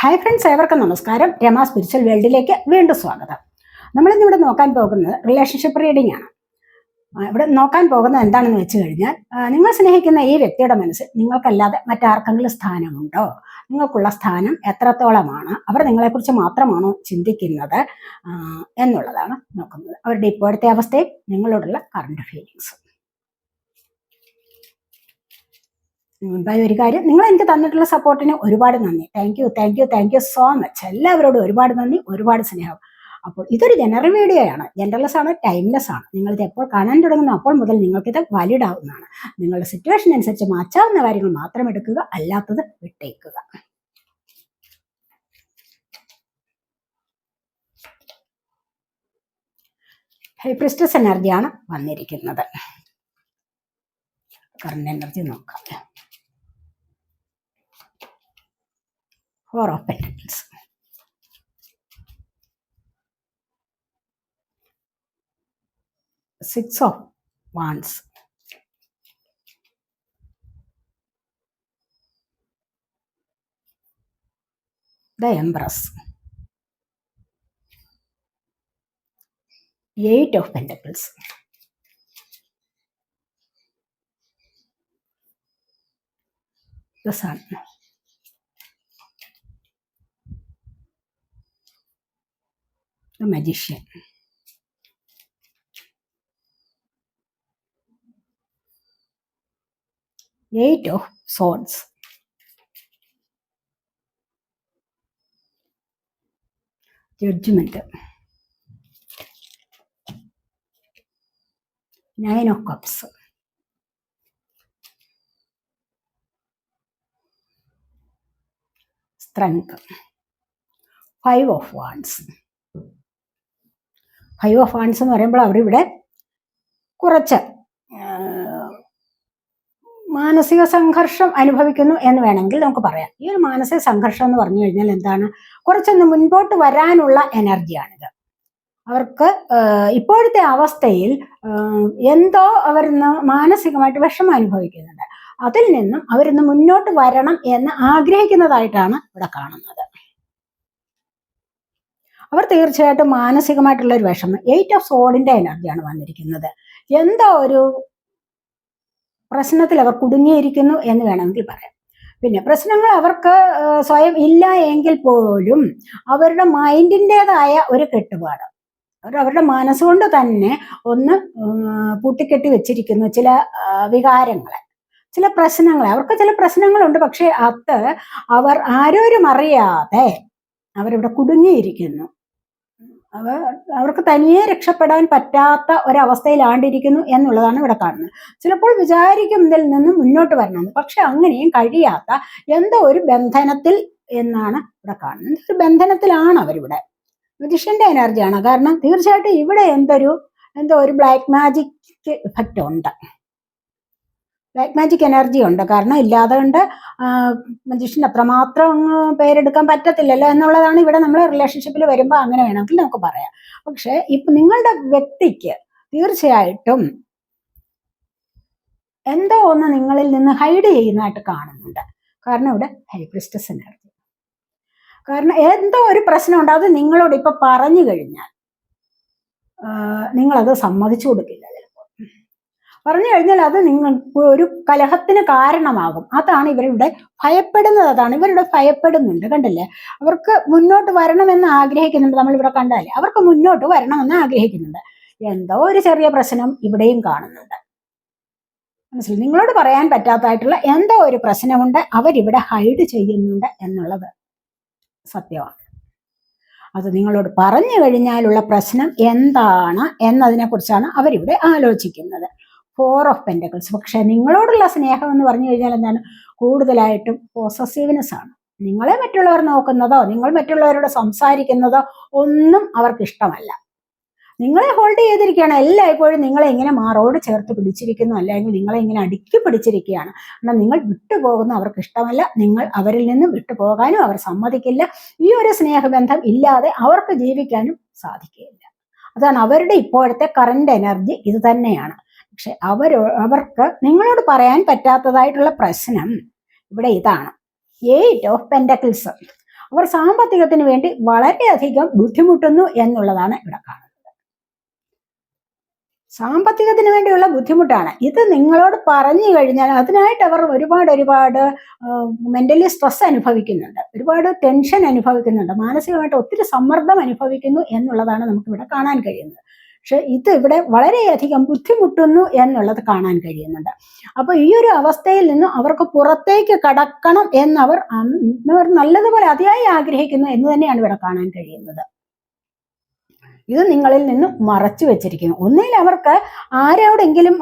Hi friends ഏവർക്കും നമസ്കാരം. Rama spiritual വേൾഡിലേക്ക് വീണ്ടും സ്വാഗതം. നമ്മളിന്നിവിടെ നോക്കാൻ പോകുന്നത് റിലേഷൻഷിപ്പ് റീഡിംഗ് ആണ്. ഇവിടെ നോക്കാൻ പോകുന്നത് എന്താണെന്ന് വെച്ച് കഴിഞ്ഞാൽ നിങ്ങൾ സ്നേഹിക്കുന്ന ഈ വ്യക്തിയുടെ മനസ്സിൽ നിങ്ങൾക്കല്ലാതെ മറ്റാർക്കെങ്കിലും സ്ഥാനമുണ്ടോ? നിങ്ങൾക്കുള്ള സ്ഥാനം എത്രത്തോളമാണ്? അവർ നിങ്ങളെക്കുറിച്ച് മാത്രമാണോ ചിന്തിക്കുന്നത്? എന്നുള്ളതാണ് നോക്കുന്നത്. അവരുടെ ഇപ്പോഴത്തെ അവസ്ഥയും നിങ്ങളോടുള്ള കറണ്ട് ഫീലിങ്സും ഒരു കാര്യം നിങ്ങൾ എനിക്ക് തന്നിട്ടുള്ള സപ്പോർട്ടിന് ഒരുപാട് നന്ദി. Thank you thank you thank you so much എല്ലാവരോടും ഒരുപാട് നന്ദി ഒരുപാട് സ്നേഹം. അപ്പോൾ ഇതൊരു ജനറൽ വീഡിയോ ആണ്. ജനറൽലെസ് ആണ് ടൈംലെസ് ആണ്. നിങ്ങളിത് എപ്പോൾ കാണാൻ തുടങ്ങുന്ന അപ്പോൾ മുതൽ നിങ്ങൾക്കിത് വാലിഡ് ആവുന്നതാണ്. നിങ്ങളുടെ സിറ്റുവേഷൻ അനുസരിച്ച് മാറ്റാവുന്ന കാര്യങ്ങൾ മാത്രം എടുക്കുക അല്ലാത്തത് വിട്ടേക്കുക. ഹൈപ്രിസ്റ്റസ് എനർജിയാണ് വന്നിരിക്കുന്നത്. കറണ്ട് എനർജി നോക്കാം. or of Pentacles. Six of Wands. The Empress. Eight of Pentacles. The Sun. a magician. Eight of Swords. Judgment. Nine of Cups. Strength. Five of Wands. Five of hands എന്ന് പറയുമ്പോൾ അവരിവിടെ കുറച്ച് മാനസിക സംഘർഷം അനുഭവിക്കുന്നു എന്ന് വേണമെങ്കിൽ നമുക്ക് പറയാം. ഈ ഒരു മാനസിക സംഘർഷം എന്ന് പറഞ്ഞു കഴിഞ്ഞാൽ എന്താണ്? കുറച്ചൊന്ന് മുൻപോട്ട് വരാനുള്ള എനർജിയാണിത്. അവർക്ക് ഇപ്പോഴത്തെ അവസ്ഥയിൽ എന്തോ അവർ മാനസികമായിട്ട് വിഷമം അനുഭവിക്കുന്നുണ്ട്. അതിൽ നിന്നും അവരിന്ന് മുന്നോട്ട് വരണം എന്ന് ആഗ്രഹിക്കുന്നതായിട്ടാണ് ഇവിടെ കാണുന്നത്. അവർ തീർച്ചയായിട്ടും മാനസികമായിട്ടുള്ള ഒരു വിഷമം. എയ്റ്റ് ഓഫ് സോഡിന്റെ എനർജിയാണ് വന്നിരിക്കുന്നത്. എന്തോ ഒരു പ്രശ്നത്തിൽ അവർ കുടുങ്ങിയിരിക്കുന്നു എന്ന് വേണമെങ്കിൽ പറയാം. പിന്നെ പ്രശ്നങ്ങൾ അവർക്ക് സ്വയം ഇല്ല എങ്കിൽ പോലും അവരുടെ മൈൻഡിന്റെതായ ഒരു കെട്ടുപാട്. അവർ അവരുടെ മനസ്സുകൊണ്ട് തന്നെ ഒന്ന് പൂട്ടിക്കെട്ടി വെച്ചിരിക്കുന്നു ചില വികാരങ്ങളെ. ചില പ്രശ്നങ്ങൾ അവർക്ക് ചില പ്രശ്നങ്ങളുണ്ട്. പക്ഷേ അത് അവർ ആരോരും അറിയാതെ അവരിവിടെ കുടുങ്ങിയിരിക്കുന്നു. അവർ അവർക്ക് തനിയെ രക്ഷപ്പെടാൻ പറ്റാത്ത ഒരവസ്ഥയിലാണ്ടിരിക്കുന്നു എന്നുള്ളതാണ് ഇവിടെ കാണുന്നത്. ചിലപ്പോൾ വിചാരിക്കും ഇതിൽ നിന്ന് മുന്നോട്ട് വരണമെന്ന്. പക്ഷെ അങ്ങനെയും കഴിയാത്ത എന്തോ ഒരു ബന്ധനത്തിൽ എന്നാണ് ഇവിടെ കാണുന്നത്. ഒരു ബന്ധനത്തിലാണ് അവരിവിടെ? മജിഷ്യന്റെ എനർജിയാണ്. കാരണം തീർച്ചയായിട്ടും ഇവിടെ എന്തൊരു എന്തോ ഒരു ബ്ലാക്ക് മാജിക് ഇഫക്റ്റ് ഉണ്ട്. ബ്ലാക്ക് മാജിക് എനർജി ഉണ്ട്. കാരണം ഇല്ലാതെ കൊണ്ട് മജീഷ്യൻ അത്രമാത്രം പേരെടുക്കാൻ പറ്റത്തില്ലല്ലോ എന്നുള്ളതാണ് ഇവിടെ നമ്മൾ റിലേഷൻഷിപ്പിൽ വരുമ്പോൾ അങ്ങനെ വേണമെങ്കിൽ നമുക്ക് പറയാം. പക്ഷെ ഇപ്പൊ നിങ്ങളുടെ വ്യക്തിക്ക് തീർച്ചയായിട്ടും എന്തോ ഒന്ന് നിങ്ങളിൽ നിന്ന് ഹൈഡ് ചെയ്യുന്നതായിട്ട് കാണുന്നുണ്ട്. കാരണം ഇവിടെ ഹൈപ്രിസ്റ്റസ് എനർജി കാരണം എന്തോ ഒരു പ്രശ്നമുണ്ട് അത് നിങ്ങളോട് ഇപ്പൊ പറഞ്ഞു കഴിഞ്ഞാൽ നിങ്ങളത് സമ്മതിച്ചു കൊടുക്കില്ല. പറഞ്ഞു കഴിഞ്ഞാൽ അത് നിങ്ങൾക്ക് ഒരു കലഹത്തിന് കാരണമാകും. അതാണ് ഇവരുടെ ഭയപ്പെടുന്നത്. അതാണ് ഇവരുടെ ഭയപ്പെടുന്നുണ്ട്. കണ്ടില്ലേ? അവർക്ക് മുന്നോട്ട് വരണമെന്ന് ആഗ്രഹിക്കുന്നുണ്ട്. നമ്മൾ ഇവിടെ കണ്ടാലേ അവർക്ക് മുന്നോട്ട് വരണമെന്ന് ആഗ്രഹിക്കുന്നുണ്ട്. എന്തോ ഒരു ചെറിയ പ്രശ്നം ഇവിടെയും കാണുന്നുണ്ട്. മനസ്സിലായി? നിങ്ങളോട് പറയാൻ പറ്റാത്തതായിട്ടുള്ള എന്തോ ഒരു പ്രശ്നമുണ്ട് അവരിവിടെ ഹൈഡ് ചെയ്യുന്നുണ്ട് എന്നുള്ളത് സത്യമാണ്. അത് നിങ്ങളോട് പറഞ്ഞു കഴിഞ്ഞാലുള്ള പ്രശ്നം എന്താണ് എന്നതിനെ കുറിച്ചാണ് അവരിവിടെ ആലോചിക്കുന്നത്. ഫോർ ഓഫ് പെന്റക്കിൾസ് പക്ഷെ നിങ്ങളോടുള്ള സ്നേഹം എന്ന് പറഞ്ഞു കഴിഞ്ഞാൽ എന്താണ്? കൂടുതലായിട്ടും പോസസീവ്നെസ് ആണ്. നിങ്ങളെ മറ്റുള്ളവർ നോക്കുന്നതോ നിങ്ങൾ മറ്റുള്ളവരോട് സംസാരിക്കുന്നതോ ഒന്നും അവർക്ക് ഇഷ്ടമല്ല. നിങ്ങളെ ഹോൾഡ് ചെയ്തിരിക്കുകയാണ്. എല്ലായ്പ്പോഴും നിങ്ങളെ ഇങ്ങനെ മാറോട് ചേർത്ത് പിടിച്ചിരിക്കുന്നു. അല്ലെങ്കിൽ നിങ്ങളെ ഇങ്ങനെ അടുക്കി പിടിച്ചിരിക്കുകയാണ്. എന്നാൽ നിങ്ങൾ വിട്ടുപോകുന്ന അവർക്ക് ഇഷ്ടമല്ല. നിങ്ങൾ അവരിൽ നിന്നും വിട്ടുപോകാനും അവർ സമ്മതിക്കില്ല. ഈ ഒരു സ്നേഹബന്ധം ഇല്ലാതെ അവർക്ക് ജീവിക്കാനും സാധിക്കുകയില്ല. അതാണ് അവരുടെ ഇപ്പോഴത്തെ കറണ്ട് എനർജി ഇത് തന്നെയാണ്. പക്ഷെ അവരോ അവർക്ക് നിങ്ങളോട് പറയാൻ പറ്റാത്തതായിട്ടുള്ള പ്രശ്നം ഇവിടെ ഇതാണ്. എയ്റ്റ് ഓഫ് പെൻഡക്കിൾസ് അവർ സാമ്പത്തികത്തിന് വേണ്ടി വളരെയധികം ബുദ്ധിമുട്ടുന്നു എന്നുള്ളതാണ് ഇവിടെ കാണുന്നത്. സാമ്പത്തികത്തിന് വേണ്ടിയുള്ള ബുദ്ധിമുട്ടാണ്. ഇത് നിങ്ങളോട് പറഞ്ഞു കഴിഞ്ഞാൽ അതിനായിട്ട് അവർ ഒരുപാട് ഒരുപാട് മെന്റലി സ്ട്രെസ് അനുഭവിക്കുന്നുണ്ട്. ഒരുപാട് ടെൻഷൻ അനുഭവിക്കുന്നുണ്ട്. മാനസികമായിട്ട് ഒത്തിരി സമ്മർദ്ദം അനുഭവിക്കുന്നു എന്നുള്ളതാണ് നമുക്ക് ഇവിടെ കാണാൻ കഴിയുന്നത്. പക്ഷെ ഇത് ഇവിടെ വളരെയധികം ബുദ്ധിമുട്ടുന്നു എന്നുള്ളത് കാണാൻ കഴിയുന്നുണ്ട്. അപ്പൊ ഈ ഒരു അവസ്ഥയിൽ നിന്ന് അവർക്ക് പുറത്തേക്ക് കടക്കണം എന്നവർ അവർ നല്ലതുപോലെ അതിയായി ആഗ്രഹിക്കുന്നു എന്ന് തന്നെയാണ് ഇവിടെ കാണാൻ കഴിയുന്നത്. ഇത് നിങ്ങളിൽ നിന്നും മറച്ചു വെച്ചിരിക്കുന്നു. ഒന്നിൽ അവർക്ക് ആരോടെങ്കിലും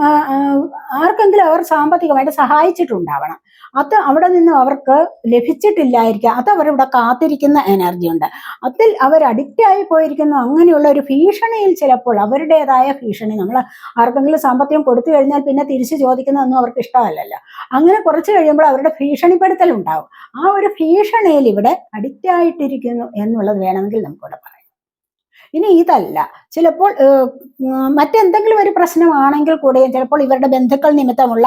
ആർക്കെങ്കിലും അവർ സാമ്പത്തികമായിട്ട് സഹായിച്ചിട്ടുണ്ടാവണം. അത് അവിടെ നിന്ന് അവർക്ക് ലഭിച്ചിട്ടില്ലായിരിക്കാം. അത് അവരിവിടെ കാത്തിരിക്കുന്ന എനർജി ഉണ്ട്. അതിൽ അവർ അഡിക്റ്റ് ആയി പോയിരിക്കുന്നു. അങ്ങനെയുള്ള ഒരു ഭീഷണിയിൽ ചിലപ്പോൾ അവരുടേതായ ഭീഷണി നമ്മൾ ആർക്കെങ്കിലും സാമ്പത്തികം കൊടുത്തു കഴിഞ്ഞാൽ പിന്നെ തിരിച്ചു ചോദിക്കുന്നതൊന്നും അവർക്ക് ഇഷ്ടമല്ലല്ലോ. അങ്ങനെ കുറച്ച് കഴിയുമ്പോൾ അവരുടെ ഭീഷണിപ്പെടുത്തൽ ഉണ്ടാവും. ആ ഒരു ഭീഷണിയിൽ ഇവിടെ അഡിക്റ്റ് ആയിട്ടിരിക്കുന്നു എന്നുള്ളത് വേണമെങ്കിൽ നമുക്കിവിടെ പറയാം. ഇനി ഇതല്ല. ചിലപ്പോൾ മറ്റെന്തെങ്കിലും ഒരു പ്രശ്നമാണെങ്കിൽ കൂടെയും ചിലപ്പോൾ ഇവരുടെ ബന്ധുക്കൾ നിമിത്തമുള്ള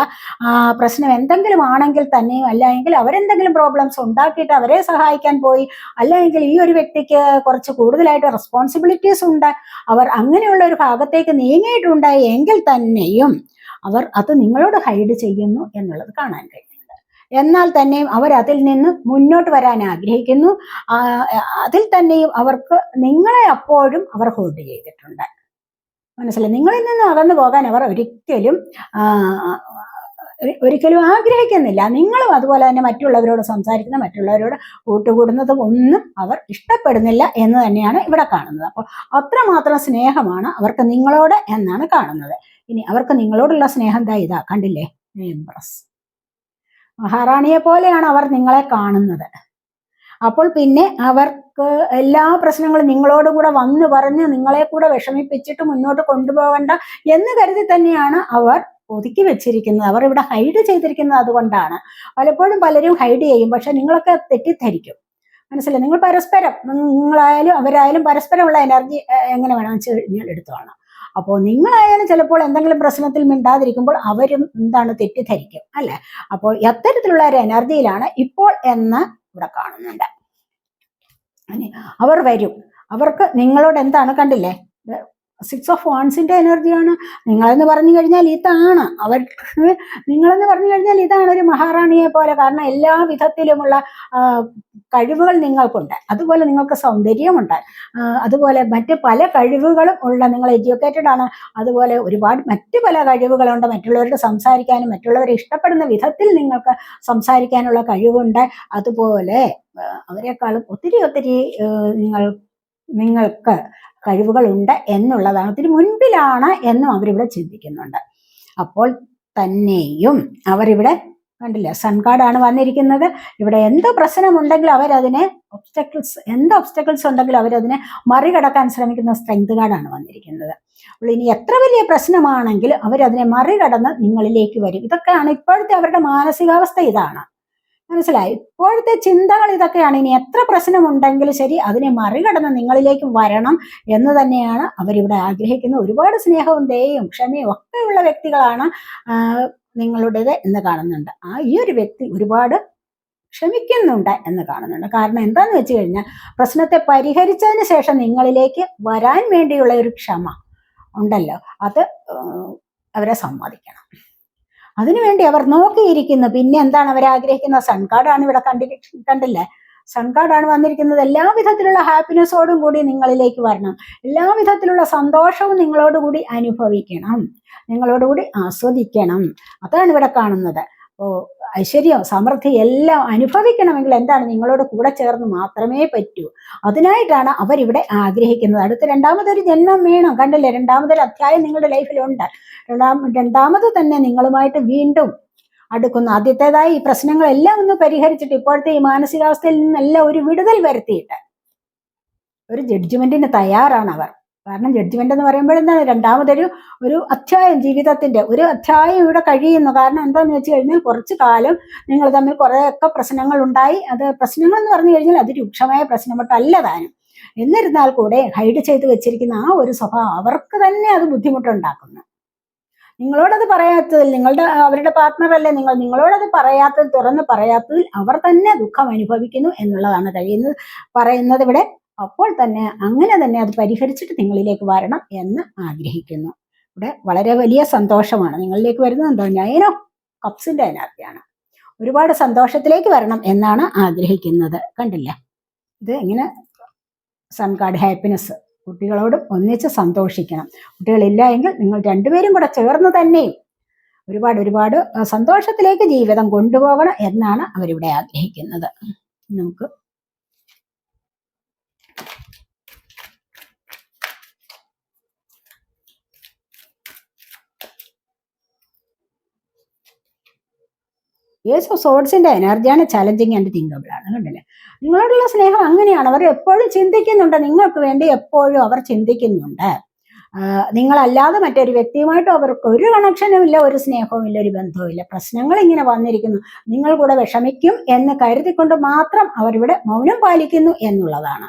പ്രശ്നം എന്തെങ്കിലും ആണെങ്കിൽ തന്നെയും അല്ലെങ്കിൽ അവരെന്തെങ്കിലും പ്രോബ്ലംസ് ഉണ്ടാക്കിയിട്ട് അവരെ സഹായിക്കാൻ പോയി അല്ലെങ്കിൽ ഈ ഒരു വ്യക്തിക്ക് കുറച്ച് കൂടുതലായിട്ട് റെസ്പോൺസിബിലിറ്റീസ് ഉണ്ട് അവർ അങ്ങനെയുള്ള ഒരു ഭാഗത്തേക്ക് നീങ്ങിയിട്ടുണ്ട് എങ്കിൽ തന്നെയും അവർ അത് നിങ്ങളോട് ഹൈഡ് ചെയ്യുന്നു എന്നുള്ളത് കാണാൻ കഴിയുന്നുണ്ട് എന്നാൽ തന്നെയും അവർ അതിൽ നിന്ന് മുന്നോട്ട് വരാൻ ആഗ്രഹിക്കുന്നു. അതിൽ തന്നെയും അവർക്ക് നിങ്ങളെ അപ്പോഴും അവർ ഹോൾഡ് ചെയ്തിട്ടുണ്ട്. മനസ്സിലായി? നിങ്ങളിൽ നിന്ന് അകന്നു പോകാൻ അവർ ഒരിക്കലും ഒരിക്കലും ആഗ്രഹിക്കുന്നില്ല. നിങ്ങളും അതുപോലെ തന്നെ മറ്റുള്ളവരോട് സംസാരിക്കുന്ന മറ്റുള്ളവരോട് കൂട്ടുകൂടുന്നതും ഒന്നും അവർ ഇഷ്ടപ്പെടുന്നില്ല എന്ന് തന്നെയാണ് ഇവിടെ കാണുന്നത്. അപ്പോൾ അത്രമാത്രം സ്നേഹമാണ് അവർക്ക് നിങ്ങളോട് എന്നാണ് കാണുന്നത്. ഇനി അവർക്ക് നിങ്ങളോടുള്ള സ്നേഹം എന്താ ഇതാ കണ്ടില്ലേ? എംപ്രസ് മഹാറാണിയെ പോലെയാണ് അവർ നിങ്ങളെ കാണുന്നത്. അപ്പോൾ പിന്നെ അവർക്ക് എല്ലാ പ്രശ്നങ്ങളും നിങ്ങളോട് കൂടെ വന്ന് പറഞ്ഞ് നിങ്ങളെ കൂടെ വിഷമിപ്പിച്ചിട്ട് മുന്നോട്ട് കൊണ്ടുപോകണ്ട എന്ന് കരുതി തന്നെയാണ് അവർ ഒതുക്കി വെച്ചിരിക്കുന്നത്. അവർ ഇവിടെ ഹൈഡ് ചെയ്തിരിക്കുന്നത് അതുകൊണ്ടാണ്. പലപ്പോഴും പലരും ഹൈഡ് ചെയ്യും പക്ഷെ നിങ്ങളൊക്കെ തെറ്റിദ്ധരിക്കും. മനസ്സിലായി? നിങ്ങൾ പരസ്പരം നിങ്ങളായാലും അവരായാലും പരസ്പരമുള്ള എനർജി എങ്ങനെ വേണമെന്ന് വെച്ച് കഴിഞ്ഞാൽ എടുത്തോളാം. അപ്പോൾ നിങ്ങളായാലും ചിലപ്പോൾ എന്തെങ്കിലും പ്രശ്നത്തിൽ മിണ്ടാതിരിക്കുമ്പോൾ അവരും എന്താണ് തെറ്റിദ്ധരിക്കും അല്ലെ? അപ്പോൾ അത്തരത്തിലുള്ള ഒരു എനർജിയിലാണ് ഇപ്പോൾ എന്ന് ഇവിടെ കാണുന്നുണ്ട്. അവർ വരും. അവർക്ക് നിങ്ങളോട് എന്താണ് കണ്ടില്ലേ? സിക്സ് ഓഫ് വാൺസിന്റെ എനർജിയാണ് നിങ്ങളെന്ന് പറഞ്ഞു കഴിഞ്ഞാൽ ഇതാണ്. അവർക്ക് നിങ്ങളെന്ന് പറഞ്ഞു കഴിഞ്ഞാൽ ഇതാണ് ഒരു മഹാറാണിയെ പോലെ. കാരണം എല്ലാ വിധത്തിലുമുള്ള കഴിവുകൾ നിങ്ങൾക്കുണ്ട്. അതുപോലെ നിങ്ങൾക്ക് സൗന്ദര്യമുണ്ട്. അതുപോലെ മറ്റ് പല കഴിവുകളും ഉള്ള നിങ്ങൾ എഡ്യൂക്കേറ്റഡ് ആണ്. അതുപോലെ ഒരുപാട് മറ്റു പല കഴിവുകളുണ്ട്. മറ്റുള്ളവരോട് സംസാരിക്കാനും മറ്റുള്ളവരെ ഇഷ്ടപ്പെടുന്ന വിധത്തിൽ നിങ്ങൾക്ക് സംസാരിക്കാനുള്ള കഴിവുണ്ട്. അതുപോലെ അവരെക്കാളും ഒത്തിരി ഒത്തിരി നിങ്ങൾ നിങ്ങൾക്ക് കഴിവുകളുണ്ട് എന്നുള്ളതാണ് ഒത്തിരി മുൻപിലാണ് എന്നും അവരിവിടെ ചിന്തിക്കുന്നുണ്ട്. അപ്പോൾ തന്നെയും അവരിവിടെ കണ്ടില്ല സൺ കാർഡാണ് വന്നിരിക്കുന്നത്. ഇവിടെ എന്ത് പ്രശ്നമുണ്ടെങ്കിലും അവരതിനെ ഒബ്സ്റ്റക്കിൾസ് എന്ത് ഒബ്സ്റ്റക്കിൾസ് ഉണ്ടെങ്കിലും അവരതിനെ മറികടക്കാൻ ശ്രമിക്കുന്ന സ്ട്രെങ്ത് കാർഡാണ് വന്നിരിക്കുന്നത്. അപ്പോൾ ഇനി എത്ര വലിയ പ്രശ്നമാണെങ്കിലും അവരതിനെ മറികടന്ന് നിങ്ങളിലേക്ക് വരും. ഇതൊക്കെയാണ് ഇപ്പോഴത്തെ അവരുടെ മാനസികാവസ്ഥ ഇതാണ്. മനസ്സിലായി? ഇപ്പോഴത്തെ ചിന്തകൾ ഇതൊക്കെയാണ്. ഇനി എത്ര പ്രശ്നമുണ്ടെങ്കിലും ശരി അതിനെ മറികടന്ന് നിങ്ങളിലേക്ക് വരണം എന്ന് തന്നെയാണ് അവരിവിടെ ആഗ്രഹിക്കുന്നത്. ഒരുപാട് സ്നേഹവും ദയയും ക്ഷമയും ഒക്കെയുള്ള വ്യക്തികളാണ് നിങ്ങളുടേത് എന്ന് കാണുന്നുണ്ട്. ആ ഈ ഒരു വ്യക്തി ഒരുപാട് ക്ഷമിക്കുന്നുണ്ട് എന്ന് കാണുന്നുണ്ട്. കാരണം എന്താന്ന് വെച്ച് കഴിഞ്ഞാൽ പ്രശ്നത്തെ പരിഹരിച്ചതിന് ശേഷം നിങ്ങളിലേക്ക് വരാൻ വേണ്ടിയുള്ള ഒരു ക്ഷമ ഉണ്ടല്ലോ. അത് അവരെ സമ്മതിക്കണം. അതിനുവേണ്ടി അവർ നോക്കിയിരിക്കുന്നു. പിന്നെ എന്താണ് അവർ ആഗ്രഹിക്കുന്നത്? സൺകാർഡാണ് ഇവിടെ കണ്ടി കണ്ടില്ലേ? സൺകാർഡാണ് വന്നിരിക്കുന്നത്. എല്ലാ വിധത്തിലുള്ള ഹാപ്പിനെസ്സോടും കൂടി നിങ്ങളിലേക്ക് വരണം. എല്ലാ വിധത്തിലുള്ള സന്തോഷവും നിങ്ങളോടുകൂടി അനുഭവിക്കണം. നിങ്ങളോടുകൂടി ആസ്വദിക്കണം. അതാണ് ഇവിടെ കാണുന്നത്. ഓ ഐശ്വര്യം സമൃദ്ധി എല്ലാം അനുഭവിക്കണമെങ്കിൽ എന്താണ്? നിങ്ങളോട് കൂടെ ചേർന്ന് മാത്രമേ പറ്റൂ. അതിനായിട്ടാണ് അവരിവിടെ ആഗ്രഹിക്കുന്നത്. അടുത്ത രണ്ടാമതൊരു ജന്മം വേണം. കണ്ടില്ലേ? രണ്ടാമതൊരു അധ്യായം നിങ്ങളുടെ ലൈഫിലുണ്ട്. രണ്ടാം രണ്ടാമത് തന്നെ നിങ്ങളുമായിട്ട് വീണ്ടും അടുക്കുന്നു. ആദ്യത്തേതായി ഈ പ്രശ്നങ്ങളെല്ലാം ഒന്ന് പരിഹരിച്ചിട്ട് ഇപ്പോഴത്തെ ഈ മാനസികാവസ്ഥയിൽ നിന്നെല്ലാം ഒരു വിടുതൽ വരുത്തിയിട്ട് ഒരു ജഡ്ജ്മെന്റിന് തയ്യാറാണ് അവർ. കാരണം ജഡ്ജ്മെന്റ് എന്ന് പറയുമ്പോൾ എന്താണ്? രണ്ടാമതൊരു ഒരു അധ്യായം ജീവിതത്തിന്റെ ഒരു അധ്യായം ഇവിടെ കഴിയുന്നു. കാരണം എന്താന്ന് വെച്ച് കഴിഞ്ഞാൽ കുറച്ച് കാലം നിങ്ങൾ തമ്മിൽ കുറേയൊക്കെ പ്രശ്നങ്ങൾ ഉണ്ടായി. അത് പ്രശ്നങ്ങൾ എന്ന് പറഞ്ഞു കഴിഞ്ഞാൽ അത് രൂക്ഷമായ പ്രശ്നമൊട്ടല്ല താനും. എന്നിരുന്നാൽ കൂടെ ഹൈഡ് ചെയ്ത് വെച്ചിരിക്കുന്ന ആ ഒരു സ്വഭാവം അവർക്ക് തന്നെ അത് ബുദ്ധിമുട്ടുണ്ടാക്കുന്നു. നിങ്ങളോടത് പറയാത്തതിൽ നിങ്ങളുടെ അവരുടെ പാർട്ട്ണറല്ലേ നിങ്ങൾ നിങ്ങളോടത് പറയാത്തത് തുറന്ന് പറയാത്തതിൽ അവർ തന്നെ ദുഃഖം അനുഭവിക്കുന്നു എന്നുള്ളതാണ് കഴിയുന്നത് പറയുന്നത് ഇവിടെ. അപ്പോൾ തന്നെ അങ്ങനെ തന്നെ അത് പരിഹരിച്ചിട്ട് നിങ്ങളിലേക്ക് വരണം എന്ന് ആഗ്രഹിക്കുന്നു. ഇവിടെ വളരെ വലിയ സന്തോഷമാണ്. നിങ്ങളിലേക്ക് വരുന്നത് എന്തോ? നയനോ കപ്സിന്റെ എനർജിയാണ്. ഒരുപാട് സന്തോഷത്തിലേക്ക് വരണം എന്നാണ് ആഗ്രഹിക്കുന്നത്. കണ്ടില്ല? ഇത് എങ്ങനെ സൺ കാർഡ് ഹാപ്പിനെസ് കുട്ടികളോടും ഒന്നിച്ച് സന്തോഷിക്കണം. കുട്ടികളില്ല എങ്കിൽ നിങ്ങൾ രണ്ടുപേരും കൂടെ ചേർന്ന് തന്നെയും ഒരുപാട് ഒരുപാട് സന്തോഷത്തിലേക്ക് ജീവിതം കൊണ്ടുപോകണം എന്നാണ് അവരിവിടെ ആഗ്രഹിക്കുന്നത്. നമുക്ക് യേസ് ഓഫ് സോഡ്സിന്റെ എനർജിയാണ് ചലഞ്ചിങ് ആൻഡ് തിങ്കബിൾ ആണ് കണ്ടില്ലേ? നിങ്ങളോടുള്ള സ്നേഹം അങ്ങനെയാണ്. അവർ എപ്പോഴും ചിന്തിക്കുന്നുണ്ട്. നിങ്ങൾക്ക് വേണ്ടി എപ്പോഴും അവർ ചിന്തിക്കുന്നുണ്ട്. നിങ്ങളല്ലാതെ മറ്റൊരു വ്യക്തിയുമായിട്ട് അവർക്ക് ഒരു കണക്ഷനും ഇല്ല ഒരു സ്നേഹവും ഇല്ല ഒരു ബന്ധവും ഇല്ല. പ്രശ്നങ്ങൾ ഇങ്ങനെ വന്നിരിക്കുന്നു. നിങ്ങൾ കൂടെ വിഷമിക്കും എന്ന് കരുതിക്കൊണ്ട് മാത്രം അവരിവിടെ മൗനം പാലിക്കുന്നു എന്നുള്ളതാണ്.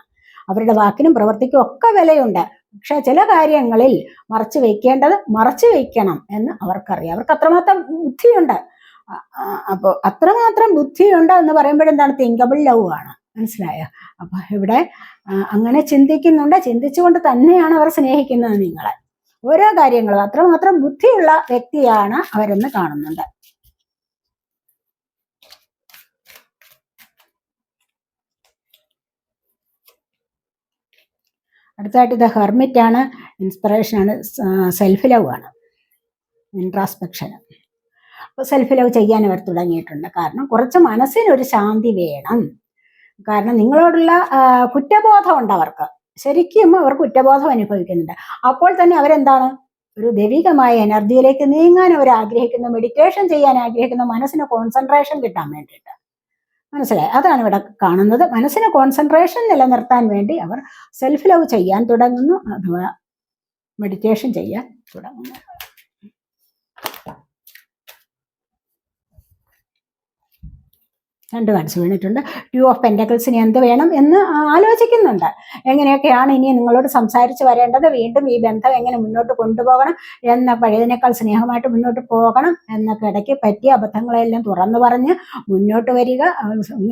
അവരുടെ വാക്കിനും പ്രവർത്തിക്കും ഒക്കെ വിലയുണ്ട്. പക്ഷെ ചില കാര്യങ്ങളിൽ മറച്ചു വയ്ക്കേണ്ടത് മറച്ചു വയ്ക്കണം എന്ന് അവർക്കറിയാം. അവർക്ക് അത്രമാത്രം ബുദ്ധിയുണ്ട്. അപ്പോൾ അത്രമാത്രം ബുദ്ധിയുണ്ട് എന്ന് പറയുമ്പോൾ എന്താണ് തിങ്കബിൾ ലവ് ആണ്. മനസ്സിലായോ? അപ്പൊ ഇവിടെ അങ്ങനെ ചിന്തിക്കുന്നുണ്ട്. ചിന്തിച്ചുകൊണ്ട് തന്നെയാണ് അവർ സ്നേഹിക്കുന്നത് നിങ്ങളെ. ഓരോ കാര്യങ്ങളും അത്രമാത്രം ബുദ്ധിയുള്ള വ്യക്തിയാണ് അവരെന്ന് കാണുന്നുണ്ട്. അടുത്തായിട്ട് ഇത് ഹെർമിറ്റ് ആണ്. ഇൻസ്പിറേഷൻ ആണ്. സെൽഫ് ലവ് ആണ്. ഇൻട്രാസ്പെക്ഷൻ സെൽഫ് ലവ് ചെയ്യാൻ അവർ തുടങ്ങിയിട്ടുണ്ട്. കാരണം കുറച്ച് മനസ്സിനൊരു ശാന്തി വേണം. കാരണം നിങ്ങളോടുള്ള കുറ്റബോധം ഉണ്ട് അവർക്ക്. ശരിക്കും അവർ കുറ്റബോധം അനുഭവിക്കുന്നുണ്ട്. അപ്പോൾ തന്നെ അവരെന്താണ്? ഒരു ദൈവികമായ എനർജിയിലേക്ക് നീങ്ങാൻ അവർ ആഗ്രഹിക്കുന്ന മെഡിറ്റേഷൻ ചെയ്യാൻ ആഗ്രഹിക്കുന്ന മനസ്സിന് കോൺസെൻട്രേഷൻ കിട്ടാൻ വേണ്ടിയിട്ട്. മനസ്സിലായി? അതാണ് ഇവിടെ കാണുന്നത്. മനസ്സിന് കോൺസെൻട്രേഷൻ നിലനിർത്താൻ വേണ്ടി അവർ സെൽഫ് ലവ് ചെയ്യാൻ തുടങ്ങുന്നു. അഥവാ മെഡിറ്റേഷൻ ചെയ്യാൻ തുടങ്ങുന്നു. രണ്ട് കാണിച്ചു വീണിട്ടുണ്ട്. ടു ഓഫ് പെന്റക്കിൾസിന് എന്ത് വേണം എന്ന് ആലോചിക്കുന്നുണ്ട്. എങ്ങനെയൊക്കെയാണ് ഇനി നിങ്ങളോട് സംസാരിച്ച് വരേണ്ടത്? വീണ്ടും ഈ ബന്ധം എങ്ങനെ മുന്നോട്ട് കൊണ്ടുപോകണം? എന്ന പഴയതിനേക്കാൾ സ്നേഹമായിട്ട് മുന്നോട്ട് പോകണം എന്നൊക്കെ ഇടയ്ക്ക് പറ്റിയ അബദ്ധങ്ങളെല്ലാം തുറന്നു പറഞ്ഞ് മുന്നോട്ട് വരിക.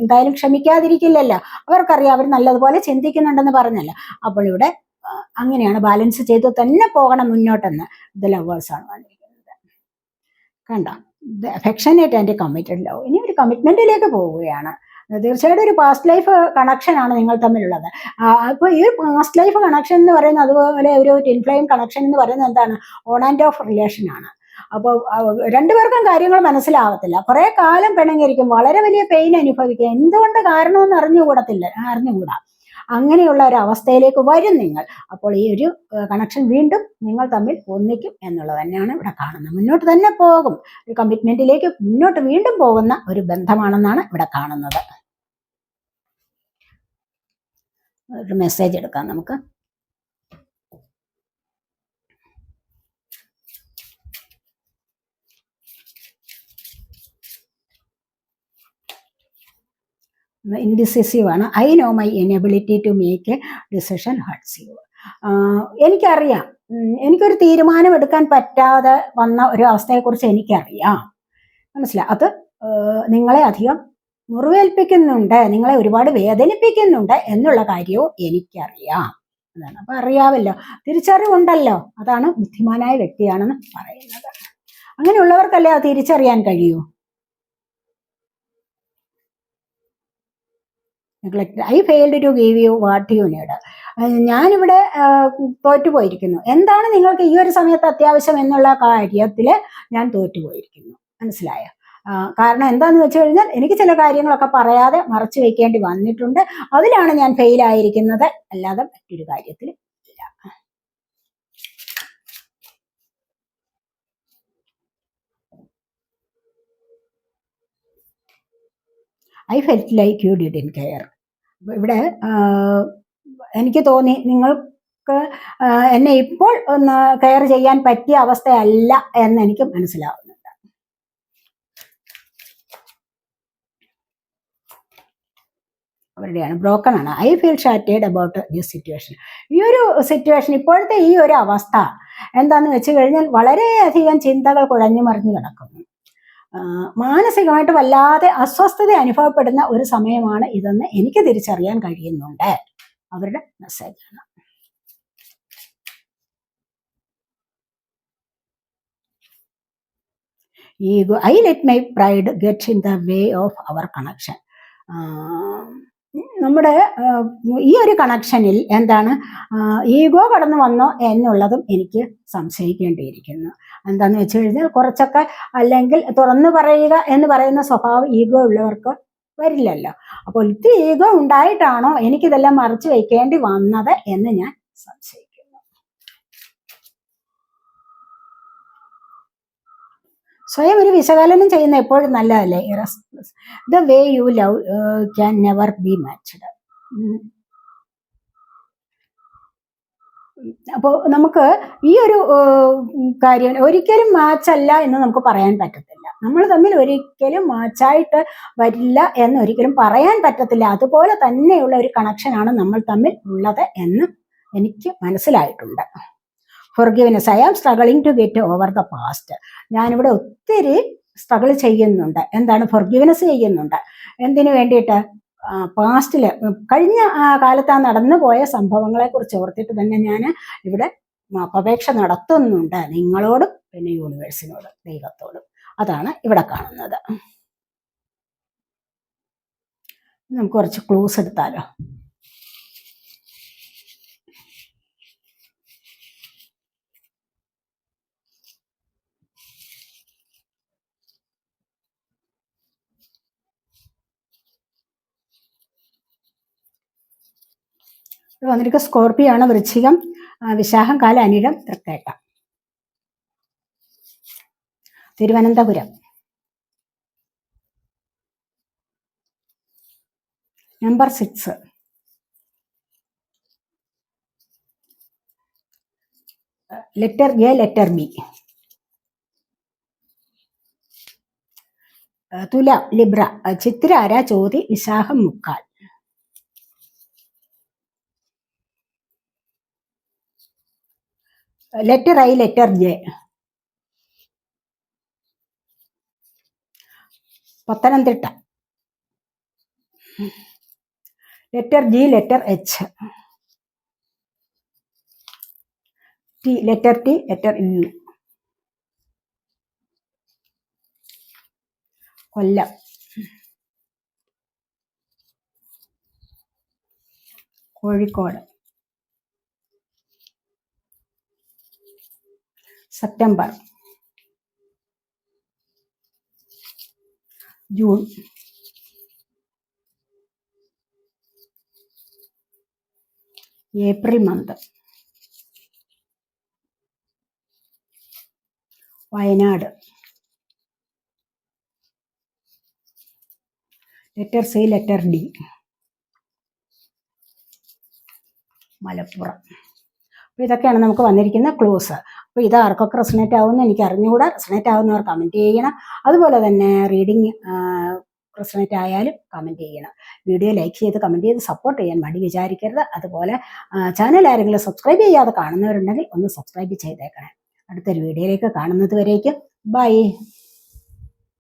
എന്തായാലും ക്ഷമിക്കാതിരിക്കില്ലല്ലോ. അവർക്കറിയാം അവർ നല്ലതുപോലെ ചിന്തിക്കുന്നുണ്ടെന്ന് പറഞ്ഞല്ലോ. അപ്പോൾ ഇവിടെ അങ്ങനെയാണ് ബാലൻസ് ചെയ്ത് തന്നെ പോകണം മുന്നോട്ടെന്ന് ഇത് ലവേഴ്സാണ് വന്നിരിക്കുന്നത്. കണ്ടോ? അഫെക്ഷനേറ്റ് ആൻഡ് കമ്മിറ്റഡ് ലവ് ഇനി ഒരു കമ്മിറ്റ്മെന്റിലേക്ക് പോവുകയാണ്. തീർച്ചയായിട്ടും ഒരു പാസ്റ്റ് ലൈഫ് കണക്ഷൻ ആണ് നിങ്ങൾ തമ്മിലുള്ളത്. അപ്പോൾ ഈ പാസ്റ്റ് ലൈഫ് കണക്ഷൻ എന്ന് പറയുന്നത് അതുപോലെ ഒരു ടിൻഫ്ലെയിം കണക്ഷൻ എന്ന് പറയുന്നത് എന്താണ്? ഓൺ ആൻഡ് ഓഫ് റിലേഷൻ ആണ്. അപ്പോൾ രണ്ടുപേർക്കും കാര്യങ്ങൾ മനസ്സിലാവത്തില്ല. കുറേ കാലം പിണങ്ങിയിരിക്കും. വളരെ വലിയ പെയിൻ അനുഭവിക്കുക. എന്തുകൊണ്ട് കാരണമെന്ന് അറിഞ്ഞുകൂടത്തില്ല അറിഞ്ഞുകൂടാ. അങ്ങനെയുള്ള ഒരു അവസ്ഥയിലേക്ക് വരും നിങ്ങൾ. അപ്പോൾ ഈ ഒരു കണക്ഷൻ വീണ്ടും നിങ്ങൾ തമ്മിൽ ഒന്നിക്കും എന്നുള്ളത് തന്നെയാണ് ഇവിടെ കാണുന്നത്. മുന്നോട്ട് തന്നെ പോകും. ഒരു കമ്മിറ്റ്മെന്റിലേക്ക് മുന്നോട്ട് വീണ്ടും പോകുന്ന ഒരു ബന്ധമാണെന്നാണ് ഇവിടെ കാണുന്നത്. ഒരു മെസ്സേജ് എടുക്കാം നമുക്ക്. ഇൻഡിസിസീവ് ആണ്. I know my inability to make a decision hurts you എനിക്കറിയാം. എനിക്കൊരു തീരുമാനം എടുക്കാൻ പറ്റാതെ വന്ന ഒരു അവസ്ഥയെക്കുറിച്ച് എനിക്കറിയാം. മനസ്സിലായി അത് നിങ്ങളെ അധികം മുറിവേൽപ്പിക്കുന്നുണ്ട്. നിങ്ങളെ ഒരുപാട് വേദനിപ്പിക്കുന്നുണ്ട് എന്നുള്ള കാര്യവും എനിക്കറിയാം. അതാണ്. അപ്പൊ അറിയാമല്ലോ തിരിച്ചറിവുണ്ടല്ലോ. അതാണ് ബുദ്ധിമാനായ വ്യക്തിയാണെന്ന് പറയുന്നത്. അങ്ങനെയുള്ളവർക്കല്ലേ അത് തിരിച്ചറിയാൻ കഴിയൂ? Neglect I failed to give you what you need ഞാനിവിടെ തോറ്റുപോയിരിക്കുന്നു. എന്താണ് നിങ്ങൾക്ക് ഈ ഒരു സമയത്ത് അത്യാവശ്യം എന്നുള്ള കാര്യത്തിൽ ഞാൻ തോറ്റുപോയിരിക്കുന്നു. മനസ്സിലായോ? കാരണം എന്താന്ന് വെച്ച് കഴിഞ്ഞാൽ എനിക്ക് ചില കാര്യങ്ങളൊക്കെ പറയാതെ മറച്ചു വെക്കേണ്ടി വന്നിട്ടുണ്ട്. അതിലാണ് ഞാൻ ഫെയിലായിരിക്കുന്നത് അല്ലാതെ മറ്റൊരു കാര്യത്തിൽ ഇല്ല. I felt like you didn't care ഇവിടെ എനിക്ക് തോന്നി നിങ്ങൾക്ക് എന്നെ ഇപ്പോൾ ഒന്ന് കെയർ ചെയ്യാൻ പറ്റിയ അവസ്ഥയല്ല എന്ന് എനിക്ക് മനസ്സിലാവുന്നുണ്ട്. അവരുടെയാണ് ബ്രോക്കൺ ആണ്. I feel shattered about this situation ഈ ഒരു സിറ്റുവേഷൻ ഇപ്പോഴത്തെ ഈ ഒരു അവസ്ഥ എന്താന്ന് വെച്ച് കഴിഞ്ഞാൽ വളരെയധികം ചിന്തകൾ കുഴഞ്ഞു മറിഞ്ഞു കിടക്കുന്നു. മാനസികമായിട്ട് വല്ലാതെ അസ്വസ്ഥത അനുഭവപ്പെടുന്ന ഒരു സമയമാണ് ഇതെന്ന് എനിക്ക് തിരിച്ചറിയാൻ കഴിയുന്നുണ്ട്. അവരുടെ മെസ്സേജാണ് ego I let my pride get in the way of our connection. നമ്മുടെ ഈ ഒരു കണക്ഷനിൽ എന്താണ് ഈഗോ കടന്നു വന്നോ എന്നുള്ളതും എനിക്ക് സംശയിക്കേണ്ടിയിരിക്കുന്നു. എന്താന്ന് വെച്ച് കഴിഞ്ഞാൽ കുറച്ചൊക്കെ അല്ലെങ്കിൽ തുറന്നു പറയുക എന്ന് പറയുന്ന സ്വഭാവം ഈഗോ ഉള്ളവർക്ക് വരില്ലല്ലോ. അപ്പോൾ ഇത് ഈഗോ ഉണ്ടായിട്ടാണോ എനിക്കിതെല്ലാം മറച്ചു വയ്ക്കേണ്ടി വന്നത് എന്ന് ഞാൻ സംശയിക്കുന്നു. സ്വയം ഒരു വിശകലനം ചെയ്യുന്ന എപ്പോഴും നല്ലതല്ലേ? The way you love can never be matched അപ്പോൾ നമുക്ക് ഈ ഒരു കാര്യം ഒരിക്കലും മാച്ചല്ല എന്ന് നമുക്ക് പറയാൻ പറ്റത്തില്ല. നമ്മൾ തമ്മിൽ ഒരിക്കലും മാച്ചായിട്ട് വരില്ല എന്ന് ഒരിക്കലും പറയാൻ പറ്റത്തില്ല. അതുപോലെ തന്നെയുള്ള ഒരു കണക്ഷനാണ് നമ്മൾ തമ്മിൽ ഉള്ളത് എന്ന് എനിക്ക് മനസ്സിലായിട്ടുണ്ട്. Forgiveness I am struggling to get over the past ഞാനിവിടെ ഒത്തിരി സ്ട്രഗിൾ ചെയ്യുന്നുണ്ട്. എന്താണ്? ഫോർഗീവ്നെസ് ചെയ്യുന്നുണ്ട്. എന്തിനു വേണ്ടിയിട്ട്? പാസ്റ്റിൽ കഴിഞ്ഞ കാലത്ത് നടന്നു പോയ സംഭവങ്ങളെ കുറിച്ച് ഓർത്തിട്ട് തന്നെ ഞാൻ ഇവിടെ അപേക്ഷ നടത്തുന്നുണ്ട്. നിങ്ങളോടും പിന്നെ യൂണിവേഴ്സിനോടും ദൈവത്തോടും. അതാണ് ഇവിടെ കാണുന്നത്. നമുക്ക് കുറച്ച് ക്ലൂസ് എടുത്താലോ? വന്നിരിക്കുക സ്കോർപ്പിയോ ആണ് വൃശ്ചികം വിശാഖം കാല അനിഴം തൃക്കേട്ട Thiruvananthapuram. Number six letter A letter B തുല Libra ചിത്ര ആരാ ചോതി വിശാഖം മുക്കാൽ. Letter I letter J Pathanamthitta. Letter G letter H T letter T letter U Kollam. Kozhikode. September. June. April month. Wayanad. Letter C letter D. Malappuram. അപ്പോൾ ഇതൊക്കെയാണ് നമുക്ക് വന്നിരിക്കുന്ന clues അപ്പോൾ ഇത് ആർക്കൊക്കെ resonate ആവുമെന്ന് എനിക്ക് അറിഞ്ഞുകൂടാ റെസണേറ്റ് ആവുന്നവർ കമന്റ് ചെയ്യണം. അതുപോലെ തന്നെ റീഡിങ് റെസണേറ്റ് ആയാലും കമന്റ് ചെയ്യണം. വീഡിയോ ലൈക്ക് ചെയ്ത് കമന്റ് ചെയ്ത് സപ്പോർട്ട് ചെയ്യാൻ മടി വിചാരിക്കരുത്. അതുപോലെ ചാനൽ ആരെങ്കിലും സബ്സ്ക്രൈബ് ചെയ്യാതെ കാണുന്നവരുണ്ടെങ്കിൽ ഒന്ന് സബ്സ്ക്രൈബ് ചെയ്തേക്കണേ. അടുത്തൊരു വീഡിയോയിലേക്ക് കാണുന്നത് വരേക്കും. ബൈ